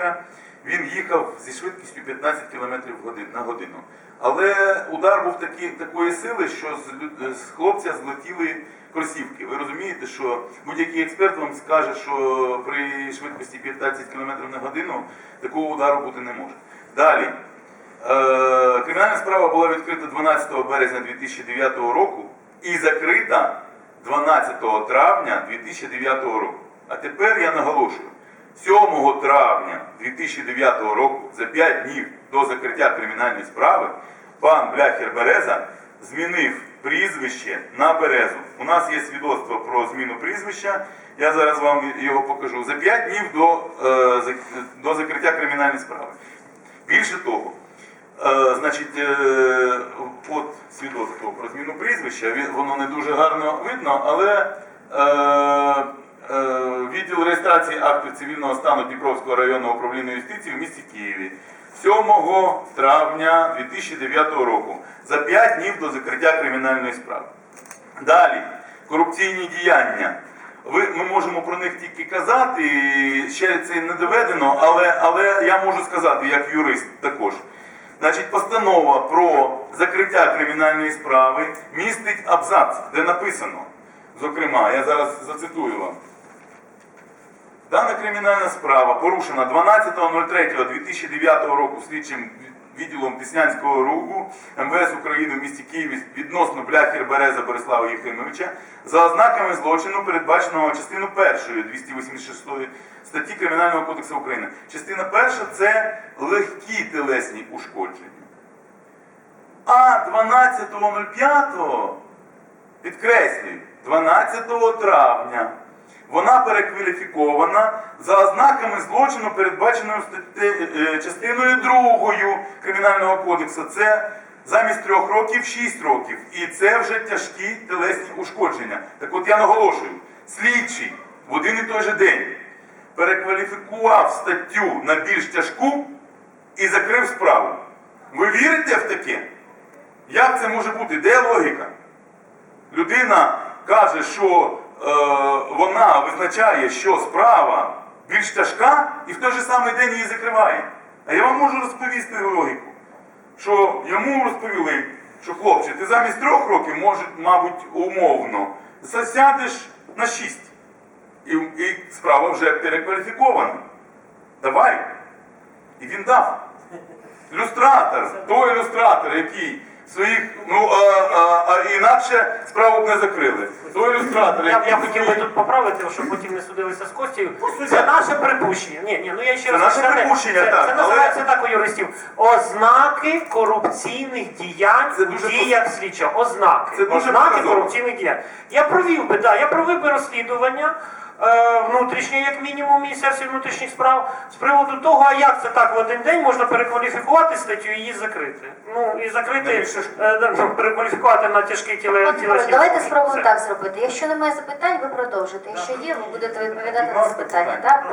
бляхера. Він їхав зі швидкістю 15 км на годину. Але удар був такі, такої сили, що з, з хлопця злетіли кросівки. Ви розумієте, що будь-який експерт вам скаже, що при швидкості 15 км на годину такого удару бути не може. Далі. Е, Кримінальна справа була відкрита 12 березня 2009 року і закрита 12 травня 2009 року. А тепер я наголошую, 7 травня 2009 року, за 5 днів до закриття кримінальної справи, пан Бляхер Береза змінив прізвище на Березу. У нас є свідоцтво про зміну прізвища. Я зараз вам його покажу. За 5 днів до, е, до закриття кримінальної справи. Більше того, Е, значить, е, от свідоцтво про зміну прізвища, воно не дуже гарно видно, але відділ реєстрації актів цивільного стану Дніпровського районного управління юстиції в місті Києві 7 травня 2009 року за 5 днів до закриття кримінальної справи. Далі, корупційні діяння. Ви, ми можемо про них тільки казати, ще це не доведено, але, але я можу сказати, як юрист також. Значить, постанова про закриття кримінальної справи містить абзац, де написано, зокрема, я зараз зацитую вам. Дана кримінальна справа порушена 12.03.2009 року слідчим відділом Деснянського руху МВС України в місті Києві відносно Бляхер Береза Борислава Єфимовича за ознаками злочину, передбаченого частину 1 286 статті Кримінального кодексу України. Частина перша це легкі телесні ушкодження. А 12.05 підкреслюю, 12 травня вона перекваліфікована за ознаками злочину, передбаченою е, частиною 2 Кримінального кодексу. Це замість трьох років 6 років. І це вже тяжкі телесні ушкодження. Так от я наголошую, слідчий в один і той же день перекваліфікував статтю на більш тяжку і закрив справу. Ви вірите в таке? Як це може бути? Де логіка? Людина каже, що вона визначає, що справа більш тяжка, і в той же самий день її закриває. А я вам можу розповісти логіку, що йому розповіли, що хлопче, ти замість трьох років, може, мабуть, умовно, засядеш на шість. І, і справа вже перекваліфікована. Давай. І він дав. Люстратор, той люстратор, який своїх, ну а, а, а інакше справу б не закрили. Той люстратор, Я, я хотів би тут поправити, щоб потім не судилися з Костю. Це наше припущення. Ні, ні, ну я ще Це раз наше припущення, це, так, це але- називається так у юристів. Ознаки корупційних діянь Це у дуже діях слідчого. Ознаки. Це дуже Ознаки показово. корупційних діянь. Я провів би, да, я провів би розслідування. Е, Внутрішнє, як мінімум, Міністерстві внутрішніх справ з приводу того, а як це так в один день можна перекваліфікувати статтю і її закрити. Ну і закрити, е, ну, перекваліфікувати на тяжкі тіле, тілесні. давайте спробуємо так зробити. Якщо немає запитань, ви продовжите. Якщо є, ви будете відповідати на запитання. Так?